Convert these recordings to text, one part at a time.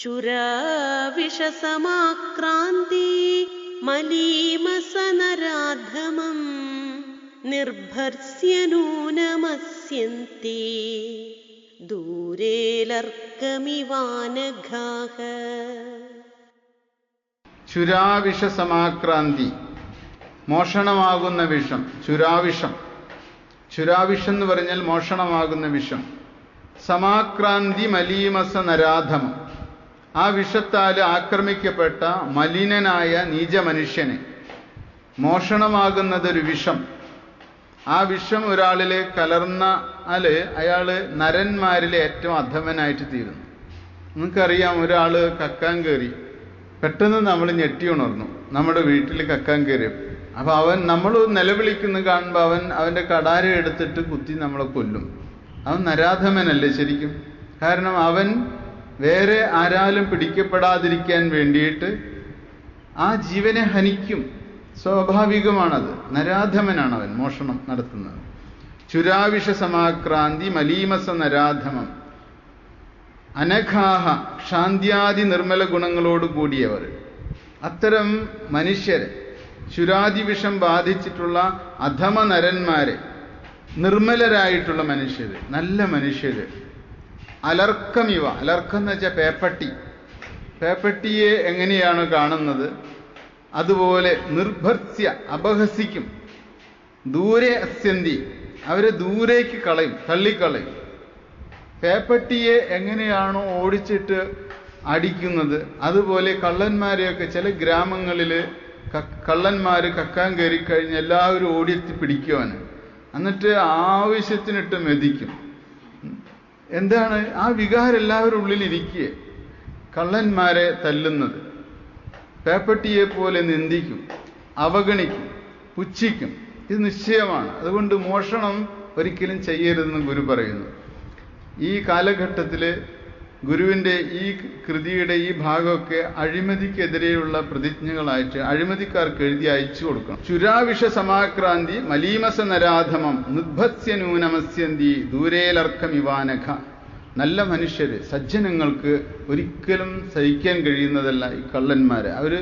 ചുരാവിഷസമാക്രാന്തി മലീമസനരാധമം നിർഭർസ്യ നൂനമസ്യന്തി ദൂരേലർക്കമിവാനഘാഹ. ചുരാവിഷ സമാക്രാന്തി മോഷണമാകുന്ന വിഷം. ചുരാവിഷം. ചുരാവിഷം എന്ന് പറഞ്ഞാൽ മോഷണമാകുന്ന വിഷം. സമാക്രാന്തി മലീമസ നരാധമം ആ വിഷത്താൽ ആക്രമിക്കപ്പെട്ട മലിനനായ നീച മനുഷ്യനെ മോഷണമാകുന്നതൊരു വിഷം. ആ വിഷം ഒരാളിൽ കലർന്നാൽ അയാൾ നരന്മാരിലെ ഏറ്റവും അധമനായിട്ട് തീരുന്നു. നിങ്ങൾക്കറിയാം ഒരാൾ കക്കാൻ കയറി പെട്ടെന്ന് നമ്മൾ ഞെട്ടി ഉണർന്നു. നമ്മുടെ വീട്ടിൽ കക്കാൻ കയറി അപ്പൊ അവൻ നമ്മൾ നിലവിളിക്കുന്ന കാണുമ്പോൾ അവൻ അവന്റെ കടാര എടുത്തിട്ട് കുത്തി നമ്മളെ കൊല്ലും. അവൻ നരാധമനല്ലേ ശരിക്കും? കാരണം അവൻ വേറെ ആരാലും പിടിക്കപ്പെടാതിരിക്കാൻ വേണ്ടിയിട്ട് ആ ജീവനെ ഹനിക്കും. സ്വാഭാവികമാണത്. നരാധമനാണ് അവൻ മോഷണം നടത്തുന്നത്. ചുരാവിഷ സമാക്രാന്തി മലീമസ നരാധമം അനഘാഹ ക്ഷാന്ത്യാദി നിർമ്മല ഗുണങ്ങളോട് കൂടിയവർ. അത്തരം മനുഷ്യരെ ചുരാതിവിഷം ബാധിച്ചിട്ടുള്ള അധമ നരന്മാരെ നിർമ്മലരായിട്ടുള്ള മനുഷ്യര് നല്ല മനുഷ്യര് അലർക്കമിവ. അലർക്കം എന്ന് വെച്ചാൽ പേപ്പട്ടി. പേപ്പട്ടിയെ എങ്ങനെയാണ് കാണുന്നത്? അതുപോലെ നിർഭർസ്യ അപഹസിക്കും. ദൂരെ അസ്യന്തി. അവരെ ദൂരേക്ക് കളയും തള്ളിക്കളയും. പേപ്പട്ടിയെ എങ്ങനെയാണോ ഓടിച്ചിട്ട് അടിക്കുന്നത്? അതുപോലെ കള്ളന്മാരെയൊക്കെ ചില ഗ്രാമങ്ങളിൽ കള്ളന്മാർ കക്കാൻ കയറി കഴിഞ്ഞ് എല്ലാവരും ഓടിയെത്തി പിടിക്കുവാൻ എന്നിട്ട് ആവശ്യത്തിനിട്ട് മെതിക്കും. എന്താണ് ആ വികാരം എല്ലാവരും ഉള്ളിലിരിക്കുക കള്ളന്മാരെ തല്ലുന്നത്. പേപ്പട്ടിയെ പോലെ നിന്ദിക്കും അവഗണിക്കും പുച്ഛിക്കും. ഇത് നിശ്ചയമാണ്. അതുകൊണ്ട് മോഷണം ഒരിക്കലും ചെയ്യരുതെന്ന് ഗുരു പറയുന്നു. ഈ കാലഘട്ടത്തിൽ ഗുരുവിന്റെ ഈ കൃതിയുടെ ഈ ഭാഗമൊക്കെ അഴിമതിക്കെതിരെയുള്ള പ്രതിജ്ഞകളായിട്ട് അഴിമതിക്കാർക്ക് എഴുതി അയച്ചു കൊടുക്കണം. ചുരാവിഷ സമാക്രാന്തി മലീമസ നരാധമം നിർഭത്സ്യ ന്യൂനമസ്യന്തി ദൂരേലർക്കം ഇവാനഘ. നല്ല മനുഷ്യര് സജ്ജനങ്ങൾക്ക് ഒരിക്കലും സഹിക്കാൻ കഴിയുന്നതല്ല ഈ കള്ളന്മാര്. അവർ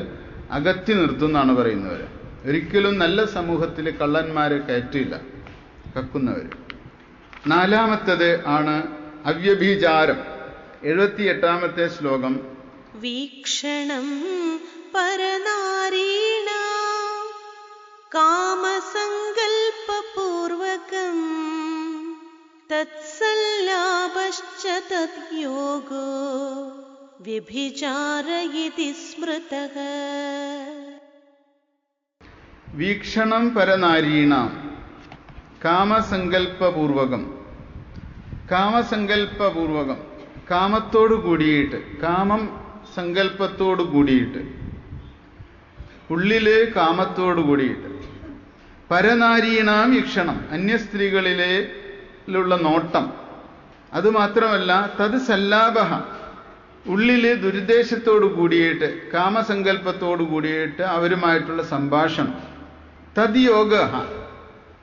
അകത്തി നിർത്തുന്നാണ് പറയുന്നവർ ഒരിക്കലും നല്ല സമൂഹത്തിൽ കള്ളന്മാരെ കയറ്റില്ല കക്കുന്നവർ നാലാമത്തത് ആണ് അവ്യഭിചാരം. എഴുപത്തിയെട്ടാമത്തെ ശ്ലോകം. വീക്ഷണം പരനാരീണ കാമസങ്കൽപൂർവകം തത്സല്ലാപശ്ച തദ്യോഗോ സ്മൃതഃ. വീക്ഷണം പരനാരീണ കാമസങ്കൽപൂർവകം കാമസങ്കൽപ്പപൂർവകം കാമത്തോടു കൂടിയിട്ട് കാമം സങ്കല്പത്തോടു കൂടിയിട്ട് ഉള്ളിലെ കാമത്തോടു കൂടിയിട്ട്. പരനാരീണാം ഈക്ഷണം അന്യസ്ത്രീകളിലുള്ള നോട്ടം. അതുമാത്രമല്ല തത് സല്ലാപഹ ഉള്ളിലെ ദുരുദ്ദേശത്തോടു കൂടിയിട്ട് കാമസങ്കല്പത്തോടു കൂടിയിട്ട് അവരുമായിട്ടുള്ള സംഭാഷണം. തത് യോഗ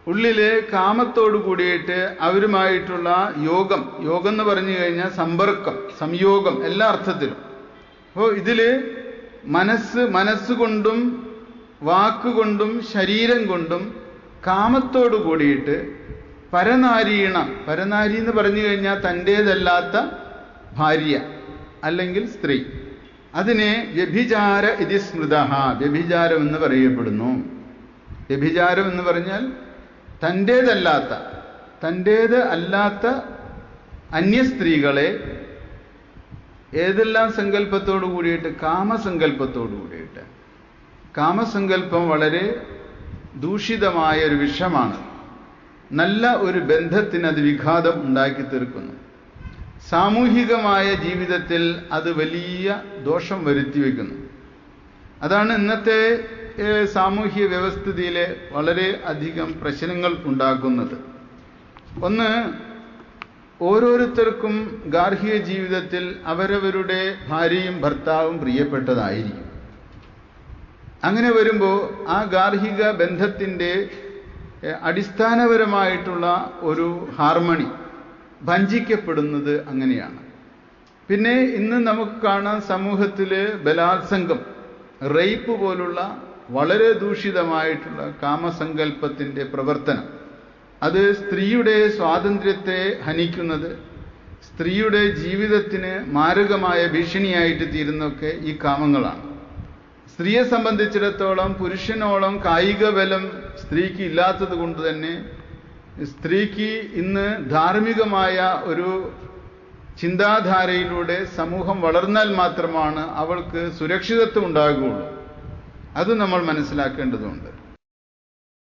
ഉള്ളിൽ കാമത്തോടു കൂടിയിട്ട് അവരുമായിട്ടുള്ള യോഗം യോഗം എന്ന് പറഞ്ഞു കഴിഞ്ഞാൽ സമ്പർക്കം സംയോഗം എല്ലാ അർത്ഥത്തിലും. അപ്പോൾ ഇതിൽ മനസ്സ് മനസ്സുകൊണ്ടും വാക്കുകൊണ്ടും ശരീരം കൊണ്ടും കാമത്തോടു കൂടിയിട്ട് പരനാരീണ പരനാരി എന്ന് പറഞ്ഞു കഴിഞ്ഞാൽ തന്റേതല്ലാത്ത ഭാര്യ അല്ലെങ്കിൽ സ്ത്രീ. അതിനെ വ്യഭിചാര ഇതി സ്മൃത വ്യഭിചാരം എന്ന് പറയപ്പെടുന്നു. വ്യഭിചാരം എന്ന് പറഞ്ഞാൽ തന്റേതല്ലാത്ത തന്റേത് അല്ലാത്ത അന്യ അന്യസ്ത്രീകളെ ഏതെല്ലാം സങ്കല്പത്തോടു കൂടിയിട്ട്? കാമസങ്കല്പത്തോടു കൂടിയിട്ട്. കാമസങ്കല്പം വളരെ ദൂഷിതമായ ഒരു വിഷമാണ് നല്ല ഒരു ബന്ധത്തിന് അത് വിഘാതം ഉണ്ടാക്കി തീർക്കുന്നു. സാമൂഹികമായ ജീവിതത്തിൽ അത് വലിയ ദോഷം വരുത്തി വയ്ക്കുന്നു. അതാണ് ഇന്നത്തെ സാമൂഹ്യ വ്യവസ്ഥിതിയിൽ വളരെ അധികം പ്രശ്നങ്ങൾ ഉണ്ടാക്കുന്നത്. ഒന്ന് ഓരോരുത്തർക്കും ഗാർഹിക ജീവിതത്തിൽ അവരവരുടെ ഭാര്യയും ഭർത്താവും പ്രിയപ്പെട്ടതായിരിക്കും. അങ്ങനെ വരുമ്പോൾ ആ ഗാർഹിക ബന്ധത്തിന്റെ അടിസ്ഥാനപരമായിട്ടുള്ള ഒരു ഹാർമണി ഭഞ്ചിക്കപ്പെടുന്നത് അങ്ങനെയാണ്. പിന്നെ ഇന്ന് നമുക്ക് കാണാൻ സമൂഹത്തിൽ ബലാത്സംഗം റേപ്പ് പോലുള്ള വളരെ ദൂഷിതമായിട്ടുള്ള കാമസങ്കല്പത്തിന്റെ പ്രവർത്തനം. അത് സ്ത്രീയുടെ സ്വാതന്ത്ര്യത്തെ ഹനിക്കുന്നത് സ്ത്രീയുടെ ജീവിതത്തിന് മാരകമായ ഭീഷണിയായിട്ട് തീരുന്നൊക്കെ ഈ കാമങ്ങളാണ്. സ്ത്രീയെ സംബന്ധിച്ചിടത്തോളം പുരുഷനോളം കായിക ബലം സ്ത്രീക്ക് ഇല്ലാത്തത് കൊണ്ട് തന്നെ സ്ത്രീക്ക് ഇന്ന് ധാർമ്മികമായ ഒരു ചിന്താധാരയിലൂടെ സമൂഹം വളർന്നാൽ മാത്രമാണ് അവൾക്ക് സുരക്ഷിതത്വം ഉണ്ടാകുകയുള്ളൂ. അത് നമ്മൾ മനസ്സിലാക്കേണ്ടതുണ്ട്.